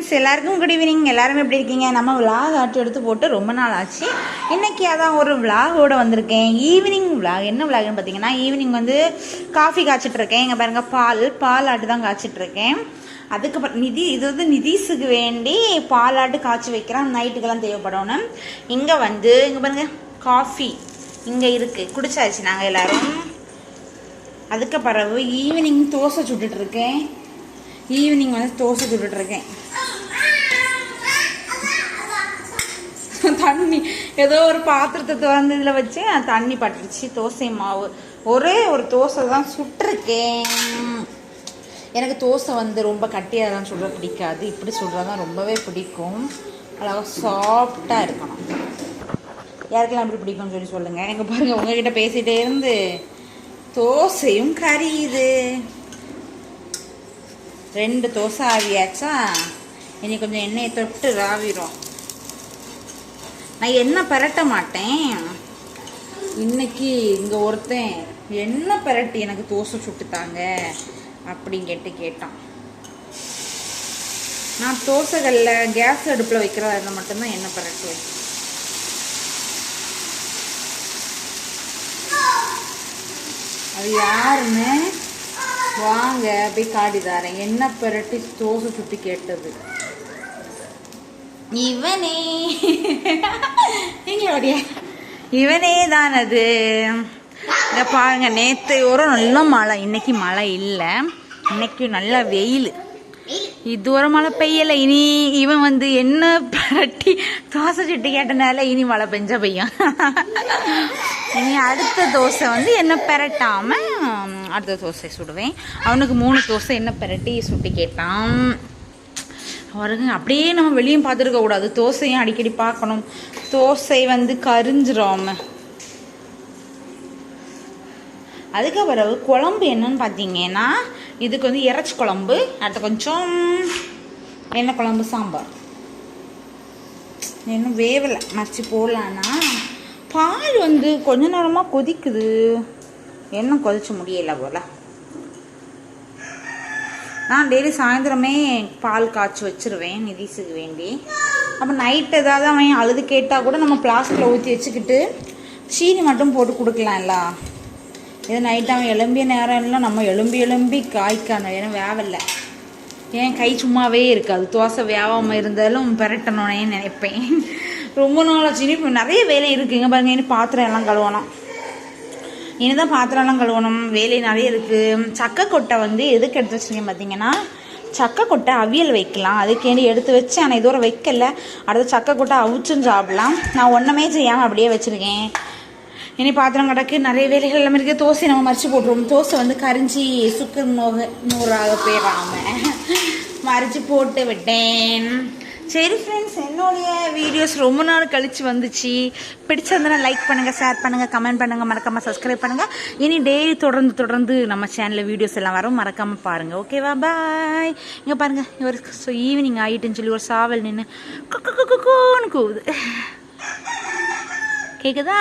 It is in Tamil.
ஃப்ரெண்ட்ஸ் எல்லாருக்கும் குட் ஈவினிங் எல்லாரும் எப்படி இருக்கீங்க? நம்ம விலாக் ஆட்டி எடுத்து போட்டு ரொம்ப நாள் ஆச்சு. இன்றைக்கி அதான் ஒரு விலாகோட வந்திருக்கேன். ஈவினிங் விலாக் என்ன விலாக்னு பார்த்தீங்கன்னா ஈவினிங் வந்து காஃபி காய்ச்சிட்ருக்கேன் இங்கே பாருங்கள் பால். பால் ஆட்டு தான் காய்ச்சிட்ருக்கேன் அதுக்கப்புறம் நிதி இது வந்து நிதிஷுக்கு வேண்டி பாலாட்டு காய்ச்சி வைக்கிறேன். நைட்டுக்கெல்லாம் தேவைப்படணும். இங்கே வந்து இங்கே பாருங்க காஃபி இங்கே இருக்குது குடிச்சாச்சு நாங்கள் எல்லோரும். அதுக்கு பிறகு ஈவினிங் தோசை சுட்டுட்ருக்கேன் ஈவினிங் வந்து தோசை சுட்டுட்ருக்கேன் தண்ணி. ஏதோ ஒரு பாத்திரத்தை திறந்து இதில் வச்சு தண்ணி பட்டுருச்சு தோசை மாவு. ஒரே ஒரு தோசை தான் சுட்டிருக்கேன் எனக்கு தோசை வந்து ரொம்ப கட்டியாக தான் சுட பிடிக்காது. இப்படி சுடுறது தான் ரொம்பவே பிடிக்கும். அழகாக சாஃப்டாக இருக்கணும். யாருக்கெல்லாம் எப்படி பிடிக்கும்னு சொல்லி சொல்லுங்கள் எனக்கு பாருங்கள் உங்ககிட்ட பேசிகிட்டே இருந்து தோசையும் கரியுது. ரெண்டு தோசை ஆவியாச்சா? இனி கொஞ்சம் எண்ணெயை தொட்டு ராவிரும் நான் என்ன பரட்ட மாட்டேன்? இன்னைக்கு இங்கே ஒருத்தன் என்ன பரட்டி எனக்கு தோசை சுட்டுத்தாங்க அப்படின்னு கேட்டு கேட்டான். நான் தோசைகளில் கேஸ் அடுப்பில் வைக்கிறதா இருந்தால் மட்டும்தான் என்ன பரட்டுவேன். அது யாருன்னு? வாங்க போய் காட்டி தாரேன். என்ன பரட்டி தோசை சுட்டி கேட்டது? இவனே. எங்களுடைய இவனே தான் அது இதை பாருங்க நேற்று ஒரு நல்ல மழை. இன்னைக்கு மழை இல்லை. இன்னைக்கு நல்ல வெயில். இது ஒரு மழை பெய்யலை. இனி இவன் வந்து என்ன பரட்டி தோசை சுட்டு கேட்டனால இனி மழை பெஞ்ச பெய்யும் இனி அடுத்த தோசை வந்து என்ன பரட்டாமல் அடுத்த தோசை சுடுவேன். அவனுக்கு மூணு தோசை என்ன பரட்டி சுட்டி கேட்டான். அவருக்கு அப்படியே நம்ம வெளியும் பார்த்துருக்க கூடாது. தோசையும் அடிக்கடி பார்க்கணும். தோசை வந்து கரிஞ்சிரும். அதுக்கு பிறகு குழம்பு என்னன்னு பார்த்தீங்கன்னா இதுக்கு வந்து இறைச்சி குழம்பு அடுத்து கொஞ்சம் எண்ணெய் குழம்பு சாம்பார். இன்னும் வேவலை மறைச்சி போடலான்னா பால் வந்து கொஞ்ச நேரமாக கொதிக்குது. என்ன கொதிச்சு முடியல போல. நான் டெய்லி சாயந்தரமே பால் காய்ச்சி வச்சிருவேன் நிதிஷுக்கு வேண்டி. அப்போ நைட் ஏதாவது அவன் அழுது கேட்டால் கூட நம்ம பிளாஸ்டிக்கில் ஊற்றி வச்சுக்கிட்டு சீனி மட்டும் போட்டு கொடுக்கலாம்ல. இது நைட் அவன் எலும்பிய நேரம் எல்லாம் நம்ம எலும்பி எலும்பி காய்க்கான ஏன்னா வேவலை. ஏன் கை சும்மாவே இருக்காது. தோசை வேவாமல் இருந்தாலும் பெரட்டணும்னே நினைப்பேன். ரொம்ப நாள் சீனி இனி நிறைய வேலை இருக்குங்க பாருங்க இனி பாத்திரம் எல்லாம் கழுவணும் இனிதான் பாத்திரம்லாம் கழுவணும். வேலை நிறைய இருக்குது சக்கை கொட்டை வந்து எதுக்கு எடுத்து வச்சிருக்கீங்க பார்த்தீங்கன்னா சக்கை கொட்டை அவியல் வைக்கலாம். அதுக்கேண்டி எடுத்து வச்சு ஆனால் இதுவரை வைக்கல. அடுத்து சக்கை கொட்டை அவிச்சும் சாப்பிடலாம். நான் ஒன்றுமே செய்யாமல் அப்படியே வச்சுருக்கேன். இனி பாத்திரம் கிடக்கு நிறைய வேலைகள் எல்லாமே இருக்குது தோசை நம்ம மறைச்சி போட்டுருவோம். தோசை வந்து கரிஞ்சி சுக்கு நோக நூறாக போயிடாமல் மறைச்சி போட்டு விட்டேன். சரி ஃப்ரெண்ட்ஸ் என்னுடைய வீடியோஸ் ரொம்ப நாள் கழித்து வந்துச்சு. பிடிச்சிருந்தனா லைக் பண்ணுங்கள் ஷேர் பண்ணுங்கள் கமெண்ட் பண்ணுங்கள் மறக்காமல் சப்ஸ்கிரைப் பண்ணுங்கள் இனி டெய்லி தொடர்ந்து தொடர்ந்து நம்ம சேனலில் வீடியோஸ் எல்லாம் வரும். மறக்காமல் பாருங்கள் ஓகேவா பாய் இங்கே பாருங்கள் இவர் ஸோ ஈவினிங் ஆகிட்டுன்னு சொல்லி ஒரு சாவல் நின்று குக்கு குக்கு கூன்னு கூவுது. கேட்குதா